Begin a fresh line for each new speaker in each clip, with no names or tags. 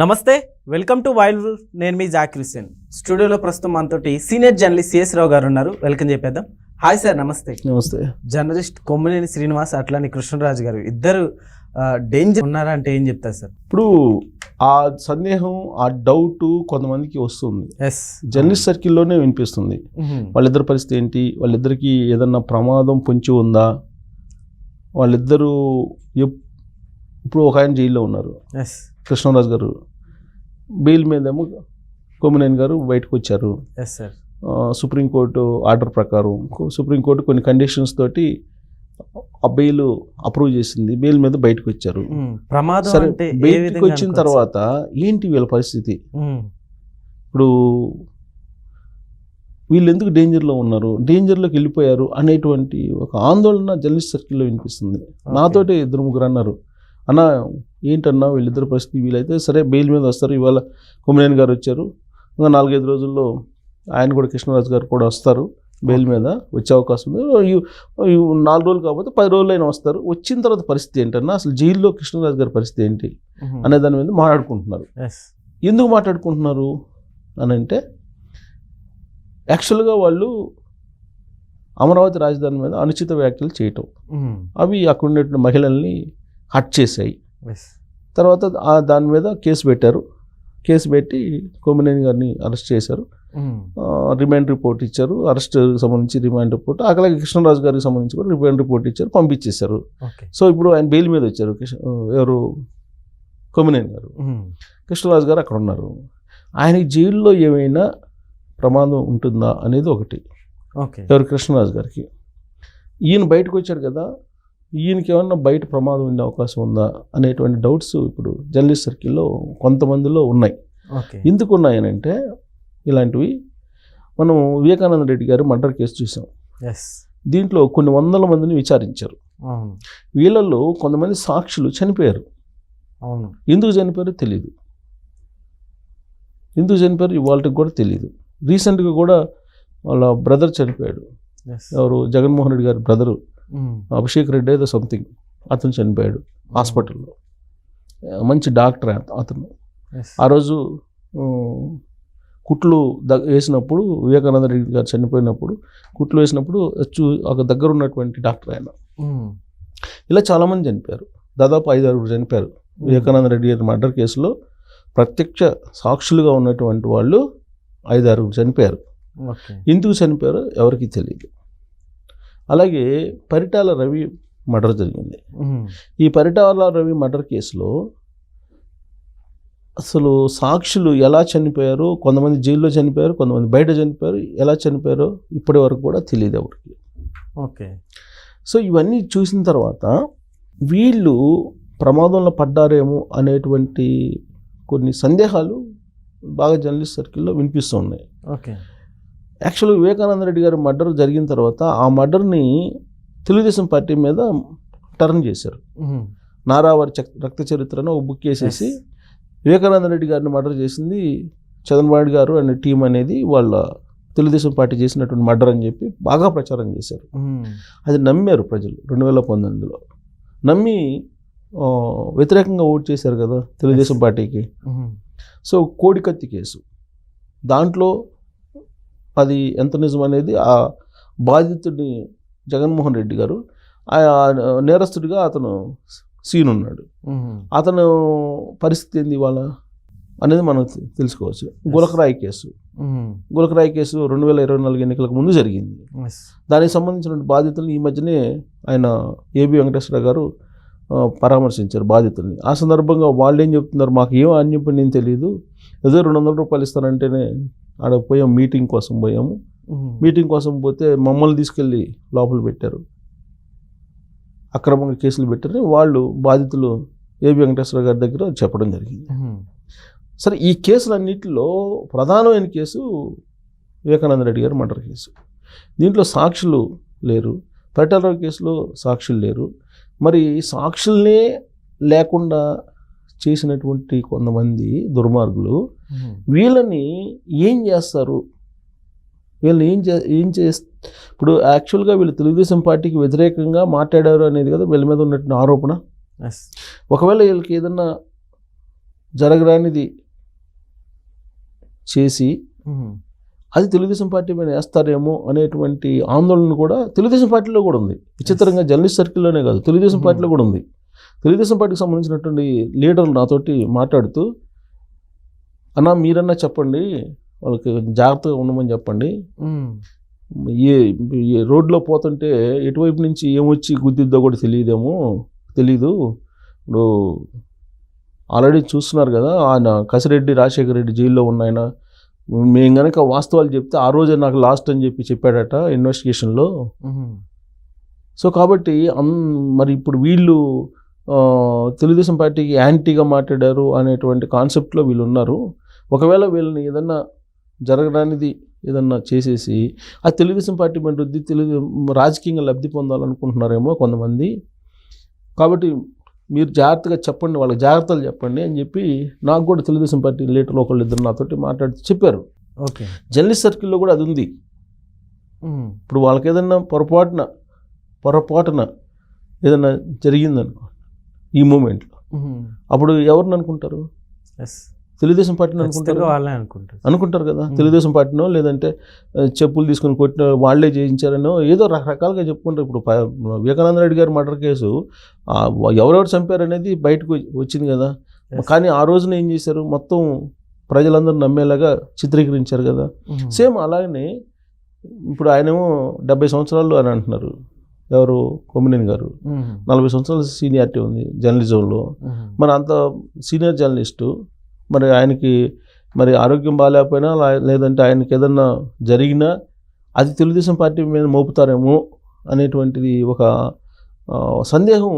నమస్తే welcome to wild నేను మీ జాకిర్ హుసేన్ స్టూడియోలో ప్రస్తుతం మనతోటి సీనియర్ జర్నలిస్ట్ సిఎస్ రావు గారు ఉన్నారు. వెల్కమ్ చెప్పేద్దాం. హాయ్ సార్ నమస్తే.
నమస్తే.
జర్నలిస్ట్ కొమ్మినేని శ్రీనివాస్ అట్లానే కృష్ణరాజు గారు ఇద్దరు డేంజర్ ఉన్నారా అంటే ఏం చెప్తారు సార్?
ఇప్పుడు ఆ సందేహం ఆ డౌట్ కొంతమందికి వస్తుంది.
ఎస్
జర్నలిస్ట్ సర్కిల్లోనే వినిపిస్తుంది. వాళ్ళిద్దరి పరిస్థితి ఏంటి? వాళ్ళిద్దరికి ఏదన్నా ప్రమాదం పొంచి ఉందా? వాళ్ళిద్దరూ ఇప్పుడు ఒక ఆయన జైల్లో ఉన్నారు.
ఎస్
కృష్ణరాజు గారు బెయిల్ మీదేమో కొమ్మినేని గారు బయటకు వచ్చారు. సుప్రీంకోర్టు ఆర్డర్ ప్రకారం సుప్రీంకోర్టు కొన్ని కండిషన్స్ తోటి ఆ బెయిల్ అప్రూవ్ చేసింది. బెయిల్ మీద బయటకు వచ్చారు.
ప్రమాదం
సరే
అంటే ఏ
బయటికి వచ్చిన తర్వాత ఏంటి వీళ్ళ పరిస్థితి?
ఉమ్,
ఇప్పుడు వీళ్ళు ఎందుకు డేంజర్లో ఉన్నారు? డేంజర్లోకి వెళ్ళిపోయారు అనేటువంటి ఒక ఆందోళన జర్నలిస్ట్ సర్కిల్లో వినిపిస్తుంది. నాతోటి ఇద్దరు ముగ్గురు అన్నారు. అన్న ఏంటన్నా వీళ్ళిద్దరు పరిస్థితి వీళ్ళైతే సరే బెయిల్ మీద వస్తారు. ఇవాళ కొమ్మినేని గారు వచ్చారు. ఇంకా నాలుగైదు రోజుల్లో ఆయన కూడా కృష్ణరాజు గారు కూడా వస్తారు బెయిల్ మీద వచ్చే అవకాశం ఉంది. నాలుగు రోజులు కాకపోతే పది రోజులు అయినా వస్తారు. వచ్చిన తర్వాత పరిస్థితి ఏంటన్నా అసలు జైల్లో కృష్ణరాజు గారి పరిస్థితి ఏంటి అనే దాని మీద మాట్లాడుకుంటున్నారు. ఎందుకు మాట్లాడుకుంటున్నారు అని అంటే యాక్చువల్గా వాళ్ళు అమరావతి రాజధాని మీద అనుచిత వ్యాఖ్యలు చేయటం. అవి అక్కడ ఉన్నటువంటి మహిళల్ని హట్ చేశాయి. తర్వాత దాని మీద కేసు పెట్టారు. కేసు పెట్టి కొమ్మినేని గారిని అరెస్ట్ చేశారు. ఆ, రిమాండ్ రిపోర్ట్ ఇచ్చారు. అరెస్ట్ సంబంధించి రిమాండ్ రిపోర్ట్. అలాగే కృష్ణరాజు గారికి సంబంధించి కూడా రిమాండ్ రిపోర్ట్ ఇచ్చారు పంపించేశారు. సో ఇప్పుడు ఆయన బెయిల్ మీద వచ్చారు. ఎవరు? కొమ్మినేని గారు.
ఉమ్,
కృష్ణరాజు గారు అక్కడ ఉన్నారు. ఆయనకి జైల్లో ఏమైనా ప్రమాదం ఉంటుందా అనేది ఒకటి.
ఓకే
ఎవరు? కృష్ణరాజు గారికి. ఈయన బయటకు వచ్చారు కదా ఈయనకి ఏమన్నా బయట ప్రమాదం ఉండే అవకాశం ఉందా అనేటువంటి డౌట్స్ ఇప్పుడు జర్నలిస్ట్ సర్కిల్లో కొంతమందిలో ఉన్నాయి. ఎందుకు ఉన్నాయనంటే ఇలాంటివి మనం వివేకానంద రెడ్డి గారు మర్డర్ కేసు చూసాం. దీంట్లో కొన్ని వందల మందిని విచారించారు. వీళ్ళల్లో కొంతమంది సాక్షులు చనిపోయారు.
అవును.
ఎందుకు చనిపోయారో తెలియదు ఎందుకు చనిపోయారు ఇవాళకి కూడా తెలియదు రీసెంట్గా కూడా వాళ్ళ బ్రదర్ చనిపోయాడు. ఎవరు? జగన్మోహన్ రెడ్డి గారి బ్రదరు. అభిషేక్ రెడ్డి ఏదో సంథింగ్ అతను చనిపోయాడు హాస్పిటల్లో. మంచి డాక్టర్ అత- అతను. ఆ రోజు కుట్లు ద వేసినప్పుడు వివేకానంద రెడ్డి గారు చనిపోయినప్పుడు కుట్లు వేసినప్పుడు చూ ఒక దగ్గర ఉన్నటువంటి డాక్టర్ ఆయన.
ఉమ్,
ఇలా చాలామంది చనిపోయారు. దాదాపు ఐదు ఆరుగురు చనిపోయారు వివేకానంద రెడ్డి గారి మర్డర్ కేసులో ప్రత్యక్ష సాక్షులుగా ఉన్నటువంటి వాళ్ళు ఐదు ఆరుగురు చనిపోయారు ఎందుకు చనిపోయారో ఎవరికీ తెలియదు. అలాగే పరిటాల రవి మర్డర్ జరిగింది. ఈ పరిటాల రవి మర్డర్ కేసులో అసలు సాక్షులు ఎలా చనిపోయారో కొంతమంది జైల్లో చనిపోయారు కొంతమంది బయట చనిపోయారు ఎలా చనిపోయారో ఇప్పటి వరకు కూడా తెలియదు ఎవరికి.
ఓకే.
సో ఇవన్నీ చూసిన తర్వాత వీళ్ళు ప్రమాదంలో పడ్డారేమో అనేటువంటి కొన్ని సందేహాలు బాగా జర్నలిస్ట్ సర్కిల్లో వినిపిస్తూ ఉన్నాయి.
ఓకే.
యాక్చువల్గా వివేకానంద రెడ్డి గారి మర్డర్ జరిగిన తర్వాత ఆ మర్డర్ని తెలుగుదేశం పార్టీ మీద టర్న్ చేశారు. నారావారి రక్త చరిత్రను ఒక బుక్ వేసేసి వివేకానంద రెడ్డి గారిని మర్డర్ చేసింది చంద్రబాబు గారు అనే టీం అనేది వాళ్ళ తెలుగుదేశం పార్టీ చేసినటువంటి మర్డర్ అని చెప్పి బాగా ప్రచారం చేశారు. అది నమ్మారు ప్రజలు రెండు వేల పంతొమ్మిదిలో. నమ్మి వ్యతిరేకంగా ఓట్ చేశారు కదా తెలుగుదేశం పార్టీకి. సో కోడికత్తి కేసు. దాంట్లో అది ఎంత నిజం అనేది ఆ బాధితుడిని జగన్మోహన్ రెడ్డి గారు ఆ నేరస్తుడిగా అతను సీన్ ఉన్నాడు అతను పరిస్థితి ఏంది ఇవాళ అనేది మనం తెలుసుకోవచ్చు. గులకరాయి కేసు. గులకరాయి కేసు రెండు వేల ఇరవై నాలుగు ఎన్నికలకు ముందు జరిగింది. దానికి సంబంధించిన బాధితులు ఈ మధ్యనే ఆయన ఏబి వెంకటేశ్వర గారు పరామర్శించారు బాధితుల్ని. ఆ సందర్భంగా వాళ్ళు ఏం చెప్తున్నారు? మాకు ఏం అన్యం తెలియదు ఏదో రెండు వందల రూపాయలు ఇస్తారంటేనే ఆడ పోయాం మీటింగ్ కోసం పోయాము. మీటింగ్ కోసం పోతే మమ్మల్ని తీసుకెళ్ళి లోపల పెట్టారు. అక్రమంగా కేసులు పెట్టారు వాళ్ళు బాధితులు ఏబి వెంకటేశ్వర గారి దగ్గర చెప్పడం జరిగింది. సరే ఈ కేసులన్నింటిలో ప్రధానమైన కేసు వివేకానంద రెడ్డి గారి మర్డర్ కేసు. దీంట్లో సాక్షులు లేరు. పరిటాలరావు కేసులో సాక్షులు లేరు. మరి సాక్షుల్నే లేకుండా చేసినటువంటి కొంతమంది దుర్మార్గులు వీళ్ళని ఏం చేస్తారు? వీళ్ళని ఏం చే ఏం చేస్ ఇప్పుడు యాక్చువల్గా వీళ్ళు తెలుగుదేశం పార్టీకి వ్యతిరేకంగా మాట్లాడారు అనేది కదా వీళ్ళ మీద ఉన్నటువంటి ఆరోపణ. ఒకవేళ వీళ్ళకి ఏదన్నా జరగరానిది చేసి. అది తెలుగుదేశం పార్టీ మీద వేస్తారేమో అనేటువంటి ఆందోళన కూడా తెలుగుదేశం పార్టీలో కూడా ఉంది. విచిత్రంగా జర్నలిస్ట్ సర్కిల్లోనే కాదు తెలుగుదేశం. పార్టీలో కూడా ఉంది. తెలుగుదేశం పార్టీకి సంబంధించినటువంటి లీడర్లు నాతోటి మాట్లాడుతూ అన్న మీరన్నా చెప్పండి వాళ్ళకి జాగ్రత్తగా ఉండమని చెప్పండి. ఏ రోడ్లో పోతుంటే ఎటువైపు నుంచి ఏమొచ్చి గుద్దిద్దో కూడా తెలియదేమో తెలీదు ఇప్పుడు ఆల్రెడీ చూస్తున్నారు కదా ఆయన కసిరెడ్డి రాజశేఖర రెడ్డి జైల్లో ఉన్న ఆయన మేము కనుక వాస్తవాలు చెప్తే ఆ రోజే నాకు లాస్ట్ అని చెప్పి చెప్పాడట ఇన్వెస్టిగేషన్లో. సో కాబట్టి మరి ఇప్పుడు వీళ్ళు తెలుగుదేశం పార్టీకి యాంటీగా మాట్లాడారు అనేటువంటి కాన్సెప్ట్లో వీళ్ళు ఉన్నారు. ఒకవేళ వీళ్ళని ఏదన్నా జరగడానిది ఏదన్నా చేసేసి ఆ తెలుగుదేశం పార్టీ మీద రుద్ది తెలుగు రాజకీయంగా లబ్ధి పొందాలనుకుంటున్నారేమో కొంతమంది. కాబట్టి మీరు జాగ్రత్తగా చెప్పండి వాళ్ళకి జాగ్రత్తలు చెప్పండి అని చెప్పి నాకు కూడా తెలుగుదేశం పార్టీ లీటర్లు ఒకళ్ళు ఇద్దరు నాతోటి మాట్లాడి చెప్పారు.
ఓకే.
జర్నలిస్ట్ సర్కిల్లో కూడా అది ఉంది. ఇప్పుడు వాళ్ళకి ఏదన్నా పొరపాటున పొరపాటున ఏదన్నా జరిగిందనుకో ఈ మూమెంట్లో. అప్పుడు ఎవరిని అనుకుంటారు? తెలుగుదేశం పార్టీని అనుకుంటారు?
వాళ్ళే అనుకుంటారు.
అనుకుంటారు కదా. తెలుగుదేశం పార్టీనో లేదంటే చెప్పులు తీసుకొని కొట్టిన వాళ్ళే చేయించారనో ఏదో రకరకాలుగా చెప్పుకుంటారు. ఇప్పుడు వివేకానంద రెడ్డి గారి మర్డర్ కేసు ఎవరెవరు చంపారనేది బయటకు వచ్చి- వచ్చింది కదా. కానీ ఆ రోజున ఏం చేశారు? మొత్తం ప్రజలందరూ నమ్మేలాగా చిత్రీకరించారు కదా. సేమ్ అలాగనే ఇప్పుడు ఆయనేమో డెబ్బై సంవత్సరాలు అని అంటున్నారు. ఎవరు? కొమ్మినేని గారు. నలభై సంవత్సరాల సీనియారిటీ ఉంది జర్నలిజంలో. మరి అంత సీనియర్ జర్నలిస్టు మరి ఆయనకి మరి ఆరోగ్యం బాగాలేకపోయినా లేదంటే ఆయనకి ఏదన్నా జరిగినా అది తెలుగుదేశం పార్టీ మీద మోపుతారేమో అనేటువంటిది ఒక సందేహం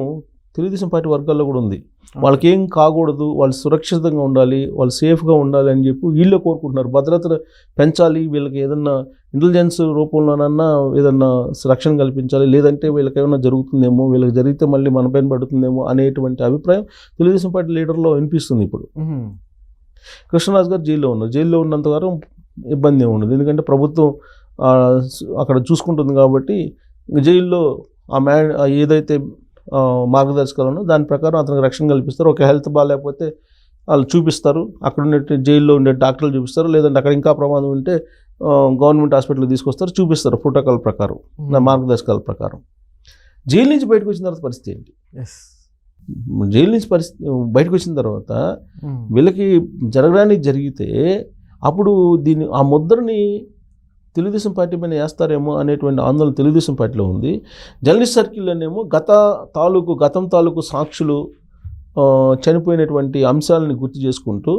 తెలుగుదేశం పార్టీ వర్గాల్లో కూడా ఉంది. వాళ్ళకి ఏం కాకూడదు వాళ్ళు సురక్షితంగా ఉండాలి వాళ్ళు సేఫ్గా ఉండాలి అని చెప్పి వీళ్ళే కోరుకుంటున్నారు. భద్రత పెంచాలి వీళ్ళకి ఏదన్నా ఇంటెలిజెన్స్ రూపంలోనన్నా ఏదన్నా రక్షణ కల్పించాలి లేదంటే వీళ్ళకి ఏమైనా జరుగుతుందేమో వీళ్ళకి జరిగితే మళ్ళీ మన పైన పడుతుందేమో అనేటువంటి అభిప్రాయం తెలుగుదేశం పార్టీ లీడర్లో వినిపిస్తుంది ఇప్పుడు. కృష్ణరాజు గారు జైల్లో ఉన్నారు. జైల్లో ఉన్నంత వరకు ఇబ్బంది ఉండదు. ఎందుకంటే ప్రభుత్వం అక్కడ చూసుకుంటుంది కాబట్టి జైల్లో ఆ మ్యా ఏదైతే మార్గదర్శకాలు ఉన్నో దాని ప్రకారం అతనికి రక్షణ కల్పిస్తారు. ఒక హెల్త్ బాగాలేకపోతే వాళ్ళు చూపిస్తారు. అక్కడ ఉండే జైల్లో ఉండే డాక్టర్లు చూపిస్తారు. లేదంటే అక్కడ ఇంకా ప్రమాదం ఉంటే గవర్నమెంట్ హాస్పిటల్కి తీసుకొస్తారు చూపిస్తారు ప్రోటోకాల్ ప్రకారం నా మార్గదర్శకాల ప్రకారం. జైలు నుంచి బయటకు వచ్చిన తర్వాత పరిస్థితి ఏంటి? జైలు నుంచి పరిస్థితి బయటకు వచ్చిన తర్వాత
ఉమ్.
వీళ్ళకి జరగడానికి జరిగితే అప్పుడు దీన్ని ఆ ముద్రని తెలుగుదేశం పార్టీ పైన వేస్తారేమో అనేటువంటి ఆందోళన తెలుగుదేశం పార్టీలో ఉంది. జర్నలిస్ట్ సర్కిల్లోనేమో గత తాలూకు గతం తాలూకు సాక్షులు చనిపోయినటువంటి అంశాలని గుర్తు చేసుకుంటూ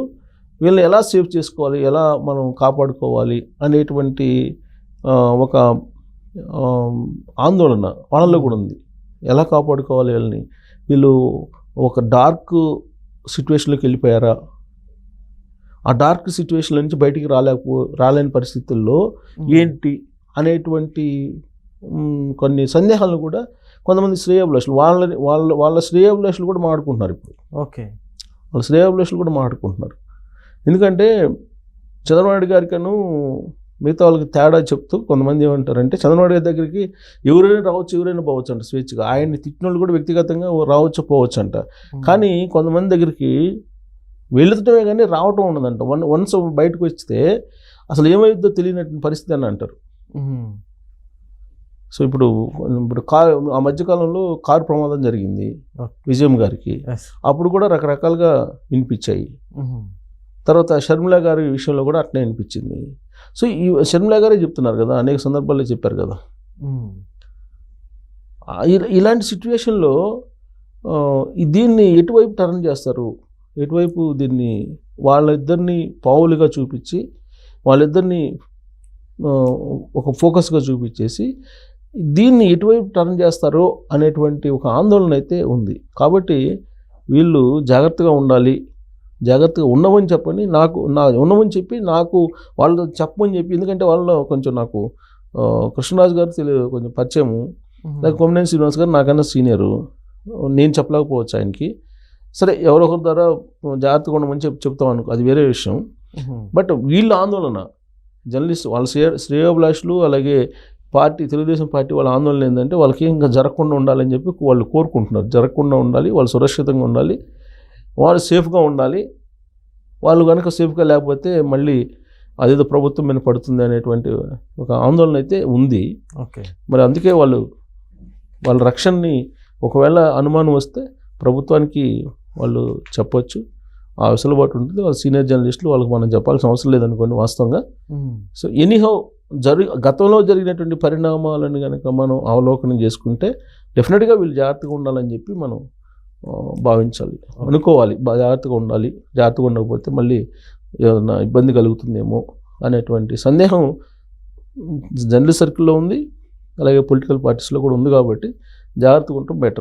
వీళ్ళని ఎలా సేవ్ చేసుకోవాలి ఎలా మనం కాపాడుకోవాలి అనేటువంటి ఒక ఆందోళన వాళ్ళలో కూడా ఉంది. ఎలా కాపాడుకోవాలి వీళ్ళని? వీళ్ళు ఒక డార్క్ సిచ్యువేషన్లోకి వెళ్ళిపోయారా? ఆ డార్క్ సిచ్యువేషన్ నుంచి బయటికి రాలేకపో రాలేని పరిస్థితుల్లో. ఏంటి అనేటువంటి కొన్ని సందేహాలను కూడా కొంతమంది శ్రేయాభిలాషులు వాళ్ళ వాళ్ళ వాళ్ళ శ్రేయాభిలాషులు కూడా మాట్లాడుకుంటున్నారు ఇప్పుడు.
ఓకే.
వాళ్ళ శ్రేయాభిలాషులు కూడా మాట్లాడుకుంటున్నారు. ఎందుకంటే చంద్రబాబు గారికను మిగతా వాళ్ళకి తేడా చెప్తూ కొంతమంది ఏమంటారంటే చంద్రబాబు గారి దగ్గరికి ఎవరైనా రావచ్చు ఎవరైనా పోవచ్చు అంట స్వేచ్ఛగా ఆయన్ని తిట్టిన వాళ్ళు కూడా వ్యక్తిగతంగా రావచ్చు పోవచ్చు అంట
ఉమ్.
కానీ కొంతమంది దగ్గరికి వెళుతమే కానీ రావటం ఉండదంట వన్ వన్స్ బయటకు వస్తే అసలు ఏమైందో తెలియనటువంటి పరిస్థితి అని అంటారు
ఉమ్.
సో ఇప్పుడు ఇప్పుడు కార్ ఆ మధ్యకాలంలో కారు ప్రమాదం జరిగింది. విజయం గారికి అప్పుడు కూడా రకరకాలుగా వినిపించాయి
ఉమ్.
తర్వాత షర్మిల గారి విషయంలో కూడా అట్నే అనిపించింది. సో ఈ షర్మిల గారే చెప్తున్నారు కదా అనేక సందర్భాల్లో చెప్పారు కదా. ఇలాంటి సిచ్యువేషన్లో దీన్ని ఎటువైపు టర్న్ చేస్తారు? ఎటువైపు దీన్ని వాళ్ళిద్దరిని పావులుగా చూపించి వాళ్ళిద్దరిని ఒక ఫోకస్గా చూపించేసి దీన్ని ఎటువైపు టర్న్ చేస్తారో అనేటువంటి ఒక ఆందోళన అయితే ఉంది. కాబట్టి వీళ్ళు జాగ్రత్తగా ఉండాలి జాగ్రత్తగా ఉండమని చెప్పని నాకు నా ఉండమని చెప్పి నాకు వాళ్ళు చెప్పమని చెప్పి ఎందుకంటే వాళ్ళలో కొంచెం నాకు కృష్ణరాజు గారు తెలియ కొంచెం పరిచయము.
ఉమ్.
లేక కొమ్మనేని శ్రీనివాస్ గారు నాకన్నా సీనియరు. నేను చెప్పలేకపోవచ్చు ఆయనకి. సరే ఎవరొకరి ద్వారా జాగ్రత్తగా ఉండమని చెప్పి చెప్తాం అనుకో అది వేరే విషయం. బట్ వీళ్ళ ఆందోళన జర్నలిస్ట్ వాళ్ళ శ్రేయ శ్రేయోభిలాషులు అలాగే పార్టీ తెలుగుదేశం పార్టీ వాళ్ళ ఆందోళన ఏంటంటే వాళ్ళకి ఇంకా జరగకుండా ఉండాలని చెప్పి వాళ్ళు కోరుకుంటున్నారు. జరగకుండా ఉండాలి వాళ్ళు సురక్షితంగా ఉండాలి. వాళ్ళు సేఫ్గా ఉండాలి. వాళ్ళు కనుక సేఫ్గా లేకపోతే మళ్ళీ అదేదో ప్రభుత్వం మీద పడుతుంది అనేటువంటి ఒక ఆందోళన అయితే ఉంది.
ఓకే.
మరి అందుకే వాళ్ళు వాళ్ళ రక్షణని ఒకవేళ అనుమానం వస్తే ప్రభుత్వానికి వాళ్ళు చెప్పొచ్చు. ఆ వెసులుబాటు ఉంటుంది. వాళ్ళ సీనియర్ జర్నలిస్టులు వాళ్ళకి మనం చెప్పాల్సిన అవసరం లేదనుకోండి వాస్తవంగా. సో ఎనీహౌ జరి గతంలో జరిగినటువంటి పరిణామాలను కనుక మనం అవలోకనం చేసుకుంటే డెఫినెట్గా వీళ్ళు జాగ్రత్తగా ఉండాలని చెప్పి మనం భావించాలి. అనుకోవాలి. జాగ్రత్తగా ఉండాలి. జాగ్రత్తగా ఉండకపోతే మళ్ళీ ఏదైనా ఇబ్బంది కలుగుతుందేమో అనేటువంటి సందేహం జర్నలిస్ట్ సర్కిల్లో ఉంది. అలాగే పొలిటికల్ పార్టీస్లో కూడా ఉంది కాబట్టి జాగ్రత్తగా ఉండటం బెటర్.